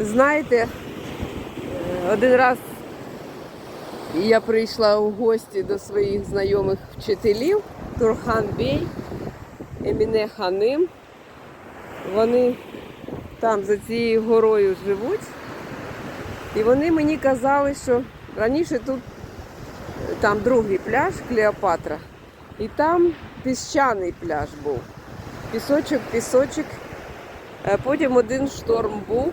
Знаєте, один раз я прийшла у гості до своїх знайомих вчителів Турхан Бей, Еміне Ханим. Вони там за цією горою живуть. І вони мені казали, що раніше тут там другий пляж Клеопатра, і там піщаний пляж був. Пісочок, пісочок. Е, Потім один шторм був,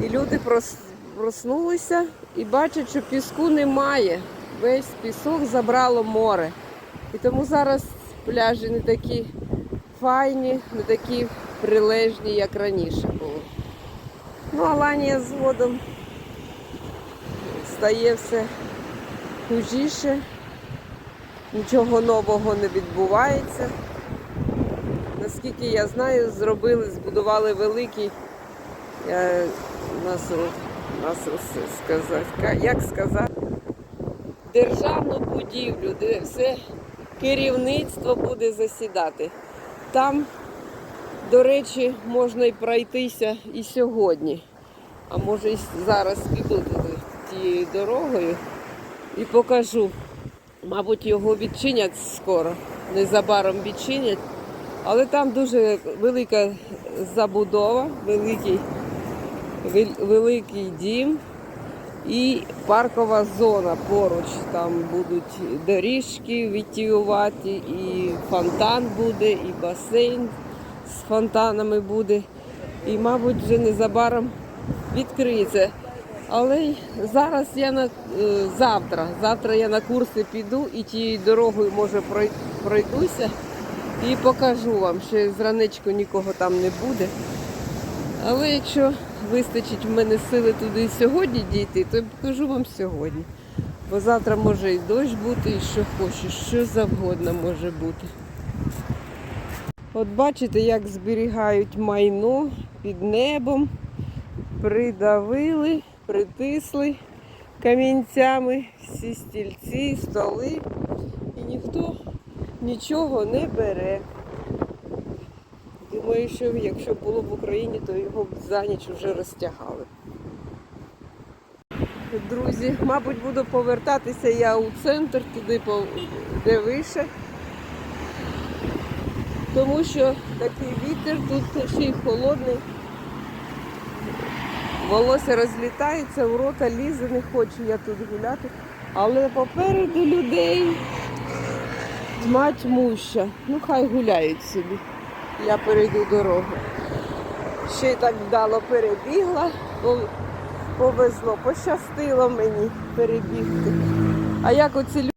і люди прос- проснулися і бачать, що піску немає. Весь пісок забрало море. І тому зараз пляжі не такі файні, не такі прилежні, як раніше було. Ну, Аланія згодом стає все хужіше, нічого нового не відбувається. Наскільки я знаю, зробили, збудували великий, е, нас, нас сказати, як сказати, державну будівлю, де все керівництво буде засідати. Там, до речі, можна і пройтися і сьогодні. А може і зараз піду туди тією дорогою і покажу. Мабуть, його відчинять скоро, незабаром відчинять. Але там дуже велика забудова, великий, вел- великий дім і паркова зона поруч. Там будуть доріжки витіювати, і фонтан буде, і басейн з фонтанами буде. І, мабуть, вже незабаром відкриється. Але зараз я на е, завтра. Завтра я на курси піду і тією дорогою може прой- пройдуся і покажу вам, що зранечку нікого там не буде. Але якщо вистачить в мене сили туди сьогодні дійти, то я покажу вам сьогодні. Бо завтра може і дощ бути, і що хочеш, що завгодно може бути. От бачите, як зберігають майно під небом, придавили, притисли камінцями всі стільці, столи, і ніхто нічого не бере. Думаю, що якщо було в Україні, то його б за ніч вже розтягали. Друзі, мабуть, буду повертатися я у центр, туди, де вище. Тому що такий вітер, тут ще й холодний. Волосся розлітається, в рота лізе, не хочу я тут гуляти. Але попереду людей тьма тьмуща. Ну хай гуляють собі. Я перейду дорогу. Ще й так вдало перебігла, повезло, пощастило мені перебігти. А як оці люди?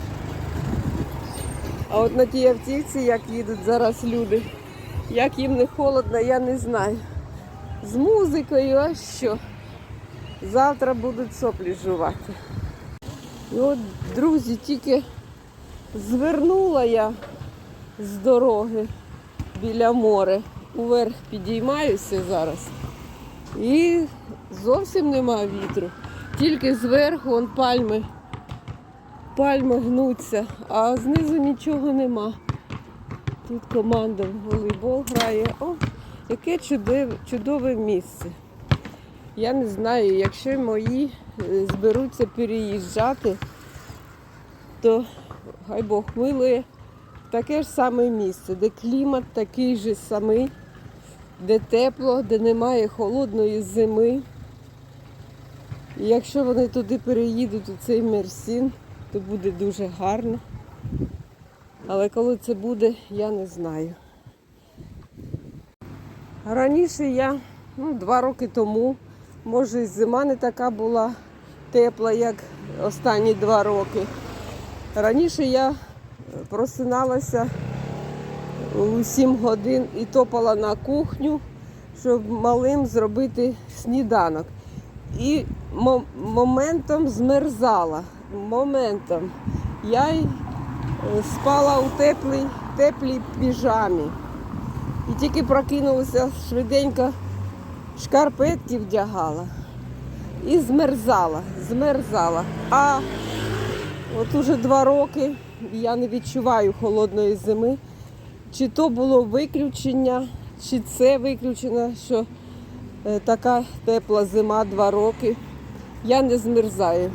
А от на тій автівці, як їдуть зараз люди, як їм не холодно, я не знаю. З музикою, а що? Завтра будуть соплі жувати. І от, друзі, тільки звернула я з дороги біля моря. Уверх підіймаюся зараз. І зовсім нема вітру. Тільки зверху вон пальми, пальми гнуться, а знизу нічого нема. Тут команда в волейбол грає. О, яке чудове, чудове місце. Я не знаю, якщо мої е, зберуться переїжджати, то хай Бог милує таке ж саме місце, де клімат такий же самий, де тепло, де немає холодної зими. І якщо вони туди переїдуть у цей мерсін, то буде дуже гарно. Але коли це буде, я не знаю. Раніше я, ну, два роки тому, може, і зима не така була тепла, як останні два роки. Раніше я просиналася у 7 годин і топала на кухню, щоб малим зробити сніданок. І моментом змерзала. Моментом. Я е, спала у теплій, теплій піжамі. І тільки прокинулася швиденько, шкарпетки вдягала і змерзала, змерзала. А от уже два роки я не відчуваю холодної зими. Чи то було виключення, чи це виключено, що е, така тепла зима, два роки. Я не змерзаю.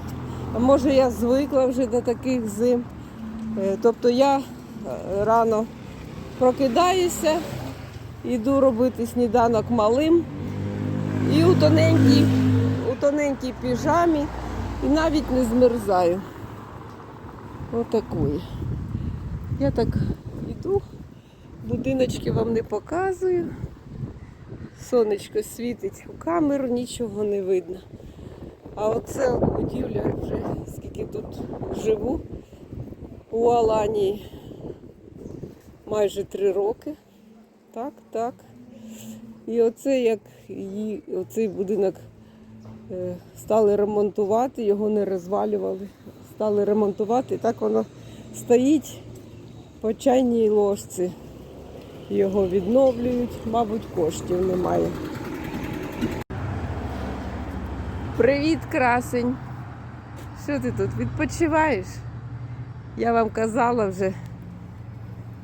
А може я звикла вже до таких зим. Е, Тобто я е, рано прокидаюся, йду робити сніданок малим і у тоненькій, у тоненькій піжамі і навіть не змерзаю. Отакої. Я так іду, будиночки вам не показую. Сонечко світить у камеру, нічого не видно. А оце будівля вже скільки тут живу у Аланії. Майже три роки. Так, так. І оце як її, оцей будинок е, стали ремонтувати, його не розвалювали. Стали ремонтувати, так воно стоїть по чайній ложці. Його відновлюють, мабуть, коштів немає. Привіт, красень! Що ти тут відпочиваєш? Я вам казала вже,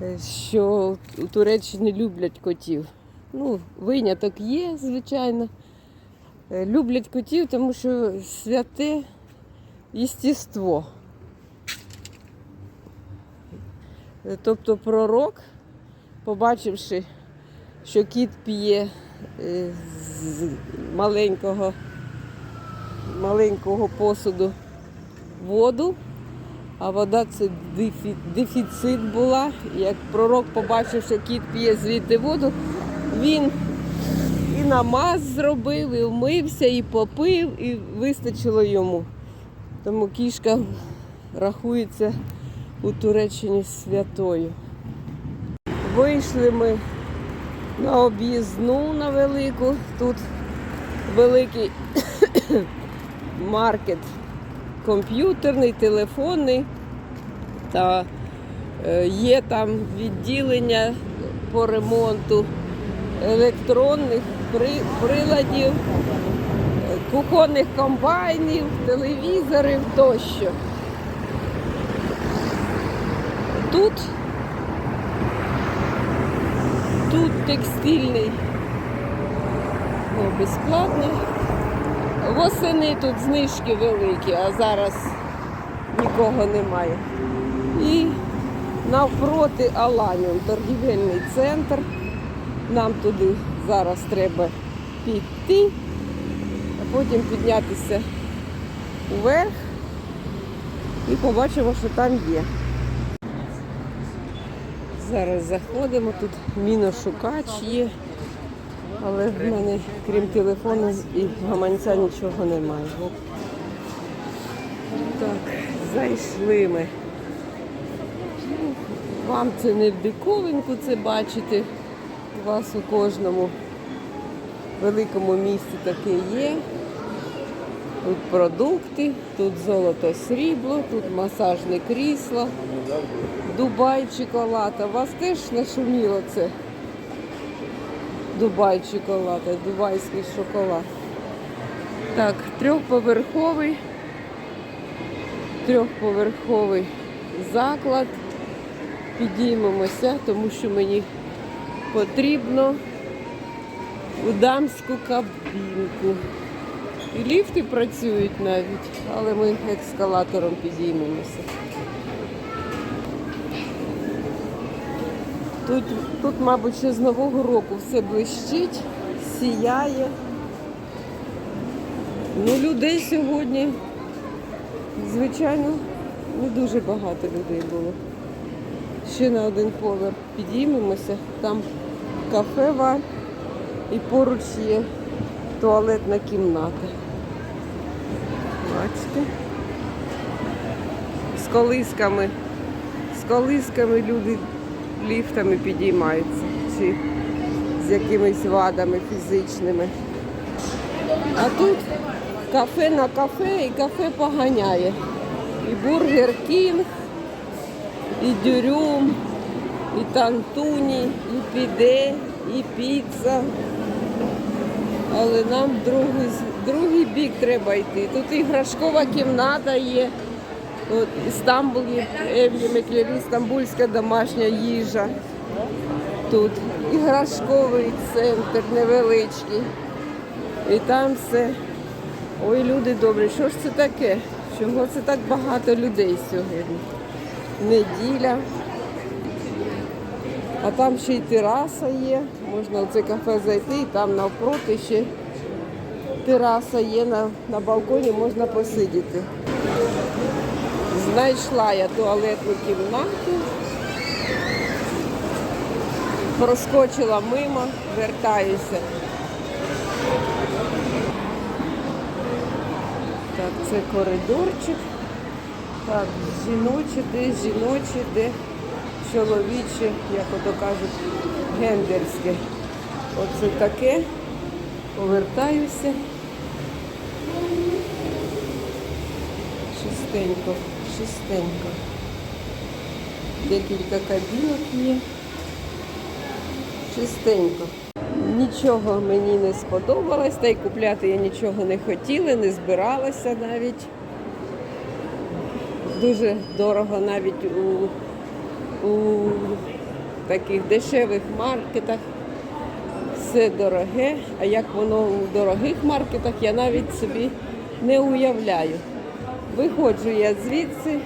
е, що у Туреччині люблять котів. Ну, виняток є, звичайно. Е, Люблять котів, тому що святе єстіство. Е, Тобто пророк, побачивши, що кіт п'є е, з маленького, маленького посуду воду, а вода це дефіцит була. Як пророк побачив, що кіт п'є звідти воду, він і намаз зробив, і вмився, і попив, і вистачило йому. Тому кішка рахується у Туреччині святою. Вийшли ми на об'їзну на велику. Тут великий маркет комп'ютерний, телефонний. Та е, є там відділення по ремонту електронних приладів, кухонних комбайнів, телевізорів тощо. Тут, тут текстильний, ну, безплатний. Восени тут знижки великі, а зараз нікого немає. І навпроти Аланіум, торгівельний центр. Нам туди зараз треба піти, потім піднятися вверх і побачимо, що там є. Зараз заходимо, тут міношукач є, але в мене, крім телефону і гаманця, нічого немає. Так, зайшли ми. Вам це не в диковинку це бачити. У вас у кожному великому місті таке є. Тут продукти, тут золото срібло, тут масажне крісло, Дубай чоколада. Вас теж нашуміло це. Дубай чоколада, дубайський шоколад. Так, трьохповерховий, трьохповерховий заклад. Підіймемося, тому що мені потрібно у дамську кабінку. І ліфти працюють навіть, але ми ескалатором підіймемося. Тут, тут, мабуть, ще з Нового року все блищить, сіяє. Ну, людей сьогодні, звичайно, не дуже багато людей було. Ще на один поверх підіймемося, там кафе і поруч є туалетна кімната. Бачите? З колисками. З колисками люди ліфтами підіймаються. Чи з якимись вадами фізичними. А тут кафе на кафе і кафе поганяє. І бургер кінг, і дюрюм, і тантуні, і піде, і піца. Але нам другий, другий бік треба йти. Тут іграшкова кімната є. От Істамбул є, Евлі Меклері, стамбульська домашня їжа. Тут іграшковий центр невеличкий. І там все. Ой, люди добрі, що ж це таке? Чого це так багато людей сьогодні? Неділя. А там ще й тераса є. Можна в це кафе зайти, і там навпроти ще тераса є на, на балконі, можна посидіти. Знайшла я туалетну кімнату. Проскочила мимо, вертаюся. Так, це коридорчик. Так, жіноче, де жіноче, де чоловіче, як ото кажуть, гендерське. Оце таке. Повертаюся. Чистенько, чистенько. Декілька кабінок є. Чистенько. Нічого мені не сподобалось, та й купляти я нічого не хотіла, не збиралася навіть. Дуже дорого навіть у, у таких дешевих маркетах. Все дороге, а як воно у дорогих маркетах, я навіть собі не уявляю. Виходжу я звідси,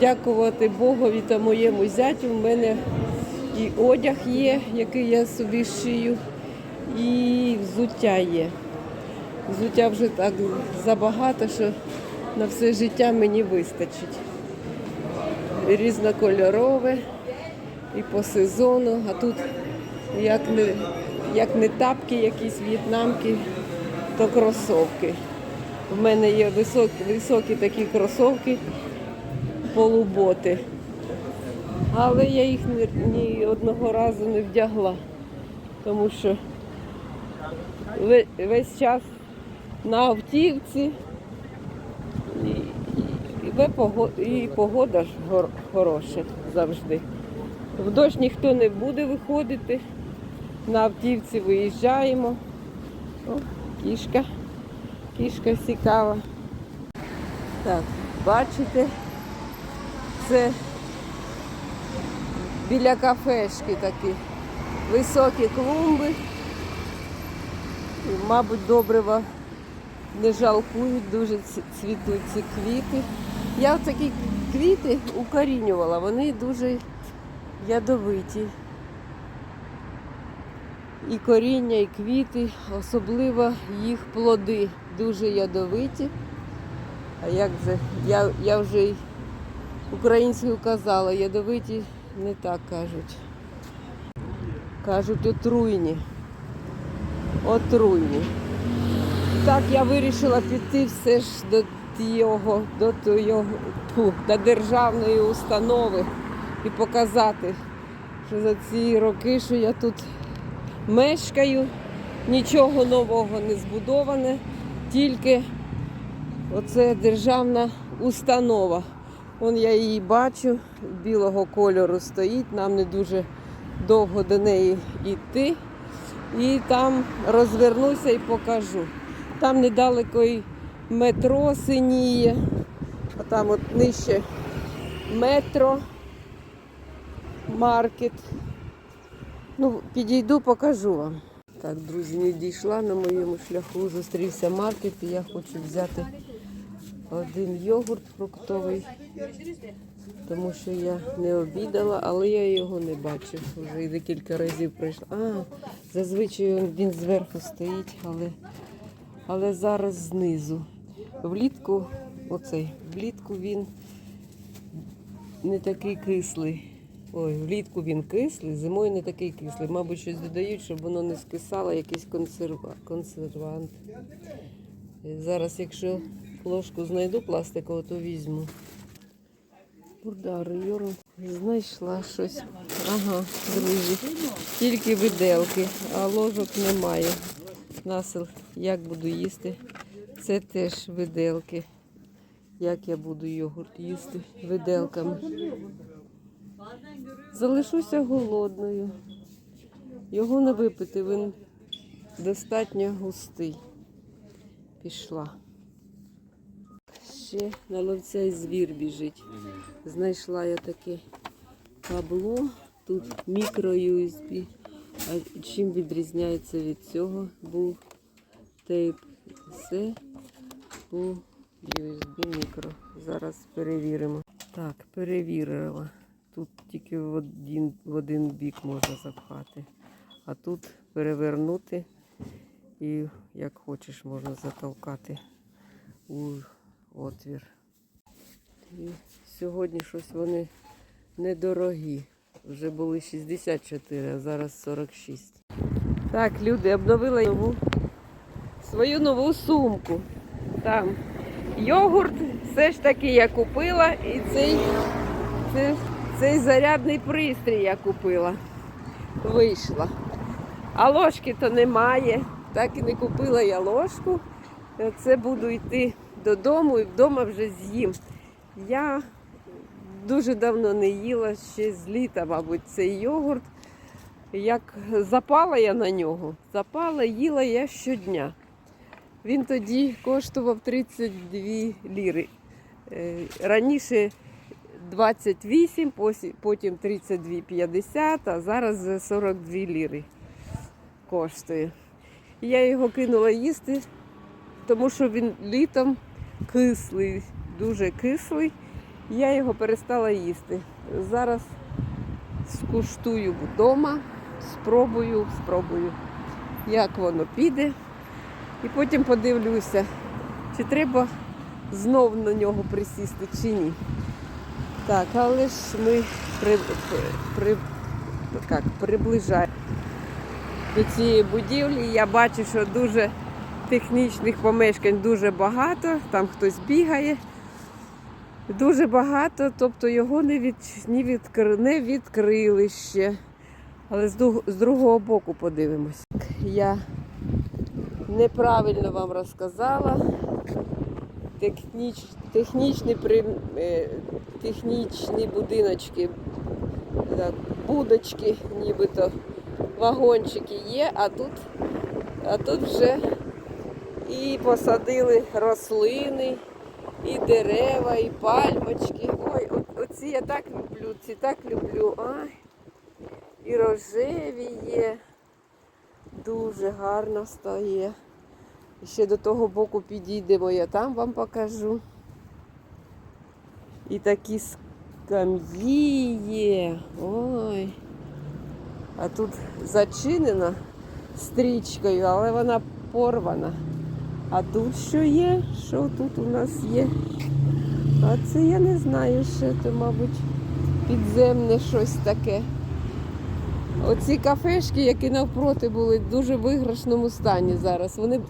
дякувати Богові та моєму зятю. В мене і одяг є, який я собі шию, і взуття є. Взуття вже так забагато, що на все життя мені вистачить. Різнокольорове і по сезону, а тут як не, як не тапки, якісь в'єтнамки, то кросовки. У мене є високі, високі такі кросовки полуботи. Але я їх ні, одного разу не вдягла, тому що весь час на автівці і погода ж хороша завжди. В дощ ніхто не буде виходити. На автівці виїжджаємо. О, кішка. Кішка цікава. Так, бачите, це біля кафешки такі високі клумби. І, мабуть, добрива не жалкують, дуже цвітуть ці квіти. Я такі квіти укорінювала, вони дуже ядовиті. І коріння, і квіти, особливо їх плоди дуже ядовиті. А як же, я, я вже й українською казала, ядовиті не так кажуть. Кажуть отруйні. Отруйні. Так я вирішила піти все ж до його, до того, до державної установи і показати, що за ці роки, що я тут мешкаю, нічого нового не збудоване, тільки оце державна установа. Вон я її бачу, білого кольору стоїть, нам не дуже довго до неї йти. І там розвернуся і покажу. Там недалеко і метро синіє, а там от нижче метро, маркет. Ну, підійду, покажу вам. Так, друзі, не дійшла на моєму шляху, зустрівся маркет, і я хочу взяти один йогурт фруктовий, тому що я не обідала, але я його не бачу. Вже декілька разів прийшла. А, зазвичай він зверху стоїть, але, але зараз знизу. Влітку, оцей, влітку він не такий кислий. Ой, влітку він кислий, зимою не такий кислий. Мабуть, щось додають, щоб воно не скисало, якийсь консерва... консервант. Е, Зараз, якщо ложку знайду пластикову, то візьму. Удар, Юру. Знайшла щось. Ага, друзі. Тільки виделки, а ложок немає. Насил, як буду їсти. Це теж виделки. Як я буду йогурт їсти виделками. Залишуся голодною. Його не випити, він достатньо густий. Пішла. Ще на ловця і звір біжить. Знайшла я таке кабло. Тут мікро USB. А чим відрізняється від цього? Був Type-C у USB мікро. Зараз перевіримо. Так, перевірила. Тут тільки в один, в один бік можна запхати. А тут перевернути і як хочеш можна затовкати у отвір. І сьогодні щось вони недорогі. Вже були 64, а зараз 46. Так, люди, обновила нову, свою нову сумку. Там йогурт все ж таки я купила і цей, це, цей зарядний пристрій я купила. Вийшла. А ложки то немає. Так і не купила я ложку. Це буду йти додому і вдома вже з'їм. Я дуже давно не їла ще з літа, мабуть, цей йогурт. Як запала я на нього, запала, їла я щодня. Він тоді коштував 32 ліри. Е, Раніше 28, потім 32,50, а зараз вже 42 ліри коштує. Я його кинула їсти, тому що він літом кислий, дуже кислий. Я його перестала їсти. Зараз скуштую вдома, спробую, спробую, як воно піде. І потім подивлюся, чи треба знов на нього присісти, чи ні. Так, але ж ми при, при, як, приближаємо до цієї будівлі. Я бачу, що дуже технічних помешкань дуже багато, там хтось бігає. Дуже багато, тобто його не, від, не, відкри, не відкрили ще. Але з, з другого боку подивимось. Я неправильно вам розказала. Техніч, технічні, при, е, технічні будиночки, так, будочки, нібито вагончики є, а тут, а тут вже і посадили рослини, і дерева, і пальмочки. Ой, оці я так люблю, ці так люблю. Ай. І рожеві є. Дуже гарно стає. Ще до того боку підійдемо, я там вам покажу. І такі скам'ї є. Ой. А тут зачинена стрічкою, але вона порвана. А тут що є? Що тут у нас є? А це я не знаю, що це, мабуть, підземне щось таке. Оці кафешки, які навпроти були, в дуже виграшному стані зараз. Вони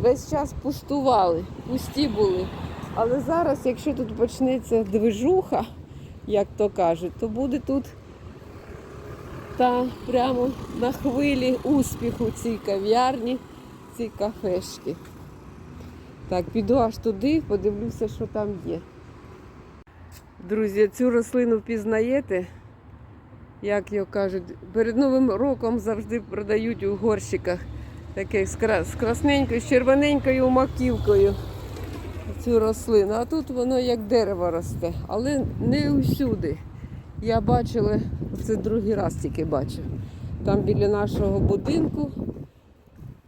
весь час пустували, пусті були. Але зараз, якщо тут почнеться движуха, як то кажуть, то буде тут та прямо на хвилі успіху цій кав'ярні, ці кафешки. Так, піду аж туди, подивлюся, що там є. Друзі, цю рослину впізнаєте? Як його кажуть, перед Новим роком завжди продають у горщиках таких з красненькою, з червоненькою маківкою цю рослину. А тут воно як дерево росте, але не усюди. Я бачила, це другий раз тільки бачу. Там біля нашого будинку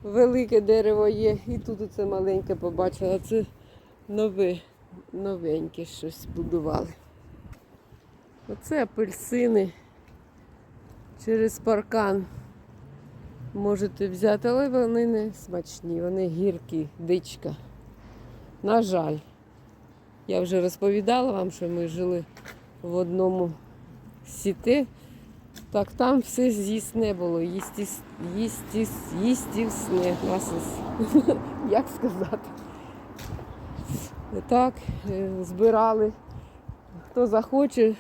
велике дерево є, і тут оце маленьке побачила. Це нове, новеньке щось будували. Оце апельсини через паркан можете взяти, але вони не смачні, вони гіркі, дичка. На жаль, я вже розповідала вам, що ми жили в одному сіти. Так там все з'їсне було, їстіс, їстівсне. Як сказати? Так, е, збирали. Хто захоче,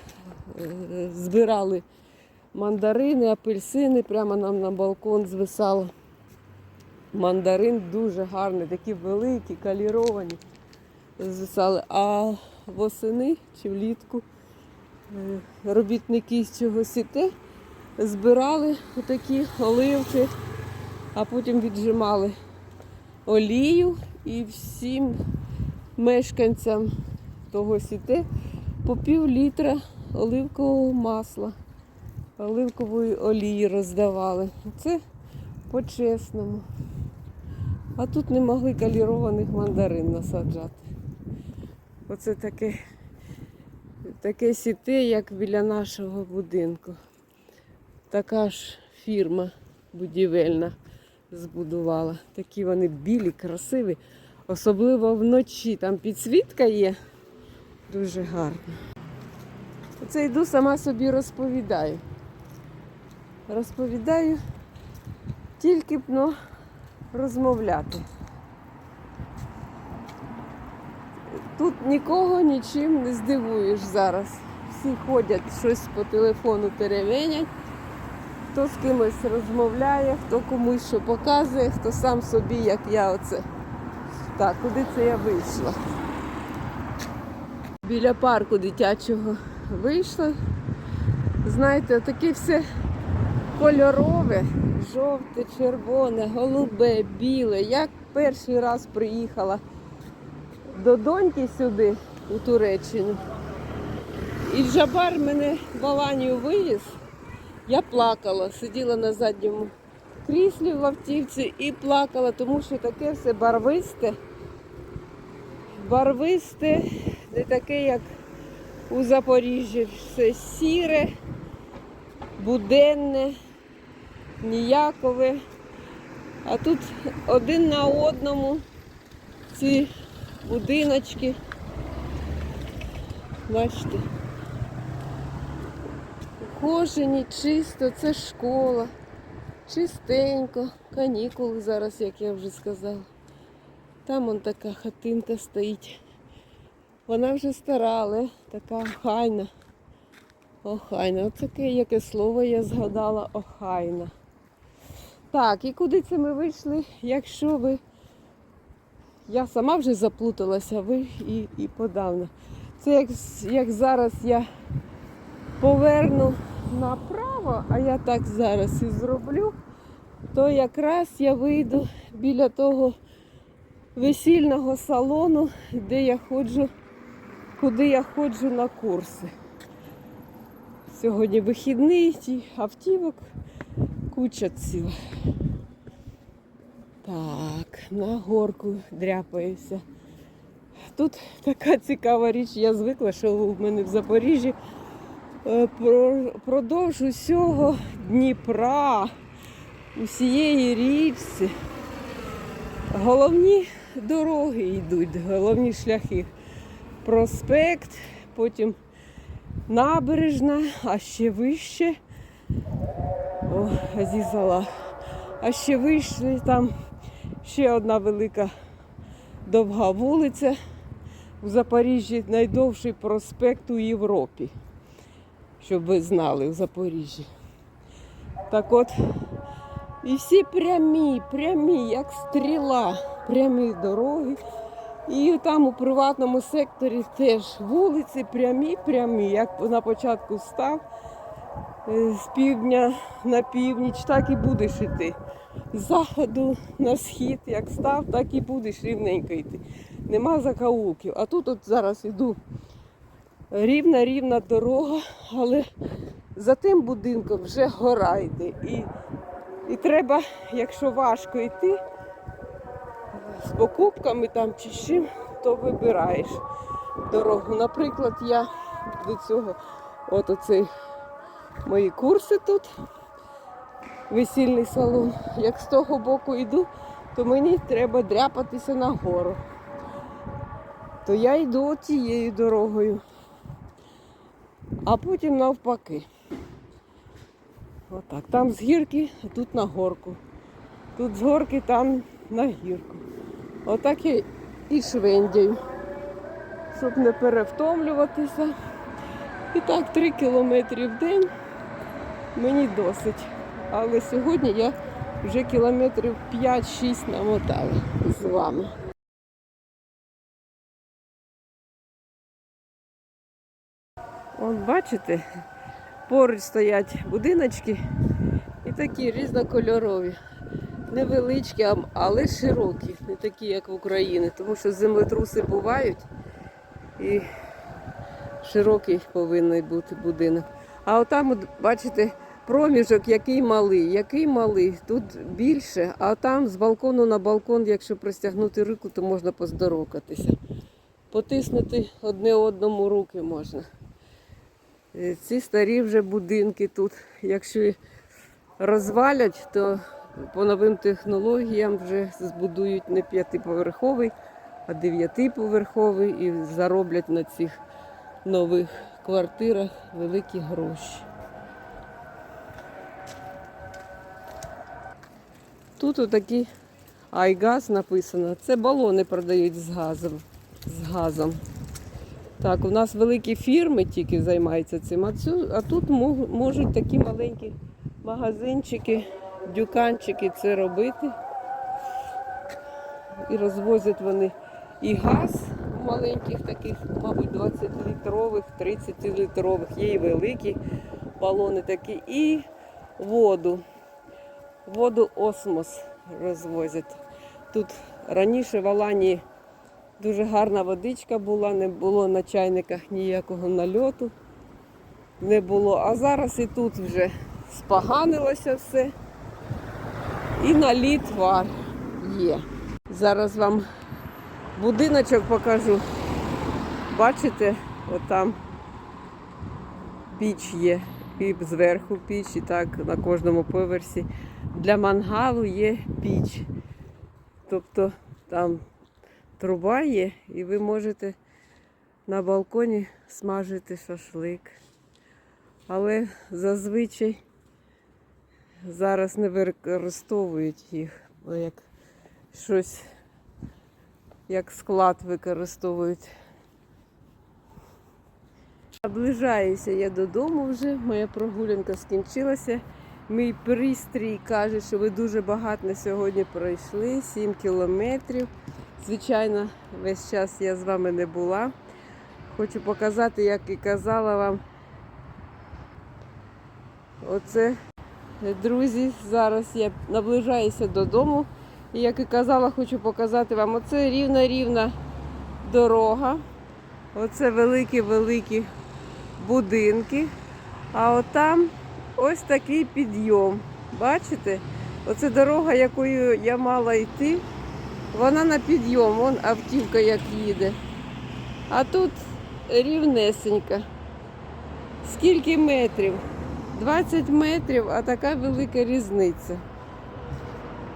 е, збирали мандарини, апельсини, прямо нам на балкон звисало. Мандарин дуже гарний, такі великі, каліровані. Звисали. А восени чи влітку е, робітники з цього сіти збирали такі оливки, а потім віджимали олію і всім мешканцям того сіти по пів літра оливкового масла, оливкової олії роздавали. Це по-чесному. А тут не могли калірованих мандарин насаджати. Оце таке, таке сіте, як біля нашого будинку. Така ж фірма будівельна збудувала. Такі вони білі, красиві, особливо вночі. Там підсвітка є. Дуже гарно. Оце йду сама собі розповідаю. Розповідаю тільки б ну, розмовляти. Тут нікого нічим не здивуєш зараз. Всі ходять щось по телефону теревенять, хто з кимось розмовляє, хто комусь що показує, хто сам собі, як я оце. Так, куди це я вийшла? Біля парку дитячого вийшла. Знаєте, таке все кольорове, жовте, червоне, голубе, біле. Як перший раз приїхала до доньки сюди, у Туреччину. І Джабар мене в Аланію вивіз. Я плакала, сиділа на задньому кріслі в лавтівці і плакала, тому що таке все барвисте. Барвисте, не таке, як у Запоріжжі. Все сіре, буденне, ніякове. А тут один на одному ці будиночки. Бачите. Ухожені, чисто, це школа. Чистенько, канікули зараз, як я вже сказала. Там он така хатинка стоїть. Вона вже стара, але така охайна. Охайна. Оце яке слово я згадала охайна. Так, і куди це ми вийшли? Якщо ви. Я сама вже заплуталася, ви і, і подавно. Це як, як зараз я поверну направо, а я так зараз і зроблю, то якраз я вийду біля того весільного салону, де я ходжу, куди я ходжу на курси. Сьогодні вихідний, ті автівок, куча ціла. Так, на горку дряпаюся. Тут така цікава річ, я звикла, що у мене в Запоріжжі е, про- продовж усього Дніпра, усієї річці. Головні дороги йдуть, головні шляхи. Проспект, потім набережна, а ще вище. О, Азізала. А ще вийшли там ще одна велика довга вулиця. У Запоріжжі найдовший проспект у Європі. Щоб ви знали у Запоріжжі. Так от, і всі прямі, прямі, як стріла, прямі дороги. І там у приватному секторі теж вулиці прямі, прямі, як на початку став з півдня на північ, так і будеш йти. З заходу на схід, як став, так і будеш рівненько йти. Нема закаулків. А тут от зараз іду рівна, рівна дорога, але за тим будинком вже гора йде. І, і треба, якщо важко йти з покупками там чи чим, то вибираєш дорогу. Наприклад, я до цього, от оцей мої курси тут, весільний салон. Як з того боку йду, то мені треба дряпатися нагору. То я йду цією дорогою, а потім навпаки. Отак. Там з гірки, а тут на горку. Тут з горки, там на гірку. Отак я і швендяю, щоб не перевтомлюватися. І так, три кілометри в день мені досить. Але сьогодні я вже кілометрів 5-6 намотала з вами. От бачите, поруч стоять будиночки і такі різнокольорові. Невеличкі, але широкі, не такі, як в Україні, тому що землетруси бувають і широкий повинен бути будинок. А отам, от, бачите, проміжок який малий, який малий. Тут більше, а там з балкону на балкон, якщо простягнути руку, то можна поздоровкатися. Потиснути одне одному руки можна. Е, Ці старі вже будинки тут, якщо розвалять, то по новим технологіям вже збудують не п'ятиповерховий, а дев'ятиповерховий і зароблять на цих нових квартирах великі гроші. Тут отакі айгаз написано. Це балони продають з газом. З газом. Так, у нас великі фірми тільки займаються цим, а, цю, а тут можуть такі маленькі магазинчики, дюканчики це робити. І розвозять вони і газ маленьких таких, мабуть, 20-літрових, 30-літрових, є і великі балони такі, і воду. Воду осмос розвозять. Тут раніше в Аланії дуже гарна водичка була, не було на чайниках ніякого нальоту. Не було. А зараз і тут вже споганилося все. І наліт вар є. Зараз вам будиночок покажу. Бачите, отам піч є. І зверху піч, і так на кожному поверсі. Для мангалу є піч. Тобто там труба є, і ви можете на балконі смажити шашлик. Але зазвичай зараз не використовують їх, як щось як склад використовують. Наближаюся я додому вже, моя прогулянка скінчилася. Мій пристрій каже, що ви дуже багато на сьогодні пройшли, 7 кілометрів. Звичайно, весь час я з вами не була. Хочу показати, як і казала вам. Оце, друзі, зараз я наближаюся додому. І як і казала, хочу показати вам, оце рівна-рівна дорога. Оце великі-великі будинки. А отам ось такий підйом. Бачите? Оце дорога, якою я мала йти. Вона на підйом, вон автівка як їде. А тут рівнесенька. Скільки метрів? 20 метрів, а така велика різниця.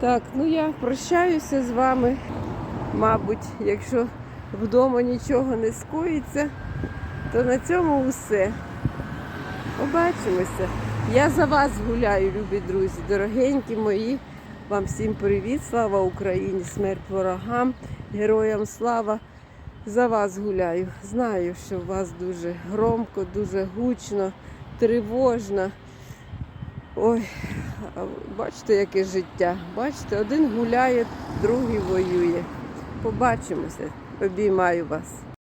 Так, ну я прощаюся з вами. Мабуть, якщо вдома нічого не скоїться, то на цьому все. Побачимося. Я за вас гуляю, любі друзі, дорогенькі мої. Вам всім привіт, слава Україні, смерть ворогам, героям слава. За вас гуляю. Знаю, що у вас дуже громко, дуже гучно, тривожно. Ой, бачите, яке життя. Бачите, один гуляє, другий воює. Побачимося. Обіймаю вас.